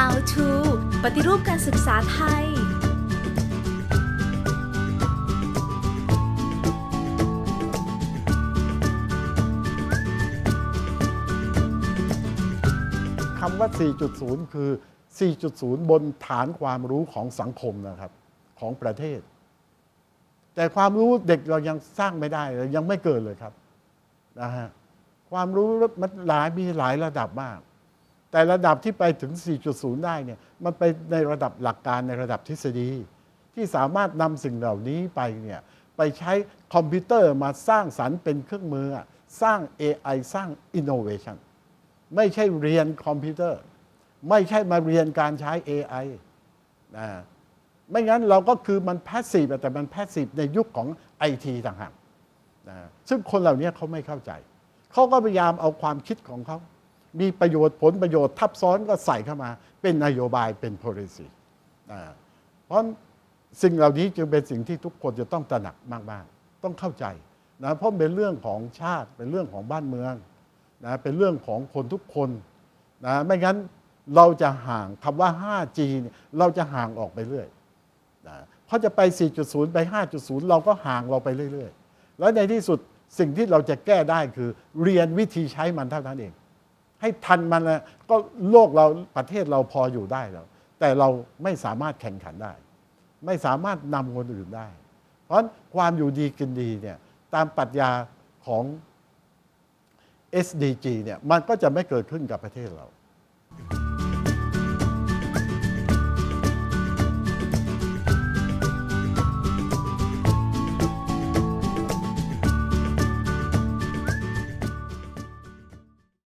How to ปฏิรูปการศึกษาไทย คำว่า 4.0 คือ 4.0 บนฐานความรู้ของสังคมนะครับ ของประเทศ แต่ความรู้เด็กเรายังสร้างไม่ได้เลยยังไม่เกิดเลยครับนะฮะความรู้มันหลายมีหลายระดับมาก แต่ระดับที่ไปถึง 4.0 ได้เนี่ยมันไปในระดับหลักการในระดับทฤษฎี ที่สามารถนำสิ่งเหล่านี้ไปเนี่ยไปใช้คอมพิวเตอร์มาสร้างสรรค์เป็นเครื่องมือ สร้าง AI สร้าง Innovation ไม่ใช่เรียนคอมพิวเตอร์ ไม่ใช่มาเรียนการใช้ AI นะไม่งั้นเราก็คือมันแพสซีฟแต่มันแพสซีฟในยุคของไอทีต่างหากนะซึ่งคนเหล่านี้เขาไม่เข้าใจ เขาก็พยายามเอาความคิดของเขา มีประโยชน์ผลประโยชน์ทับซ้อนก็ใส่เข้ามา เป็นนโยบายเป็น policy เพราะสิ่งเหล่านี้จึงเป็นสิ่งที่ทุกคนจะต้องตระหนักมากๆ ต้องเข้าใจนะเพราะเป็นเรื่องของชาติเป็นเรื่องของบ้านเมืองนะเป็นเรื่องของคนทุกคนนะไม่งั้นเราจะห่างคำว่า 5G เนี่ยเราจะห่างออกไปเรื่อยนะเพราะจะไป 4.0 ไป 5.0 เราก็ห่างเราไปเรื่อย ๆ แล้วในที่สุดสิ่งที่เราจะแก้ได้คือเรียนวิธีใช้มันเท่านั้นเอง ให้ทันมันนะก็โลกเราประเทศเราพออยู่ได้แล้ว แต่เราไม่สามารถแข่งขันได้ ไม่สามารถนำคนอื่นได้ เพราะความอยู่ดีกินดีเนี่ยตามปรัชญาของ SDG เนี่ยมันก็จะไม่เกิดขึ้นกับประเทศเรา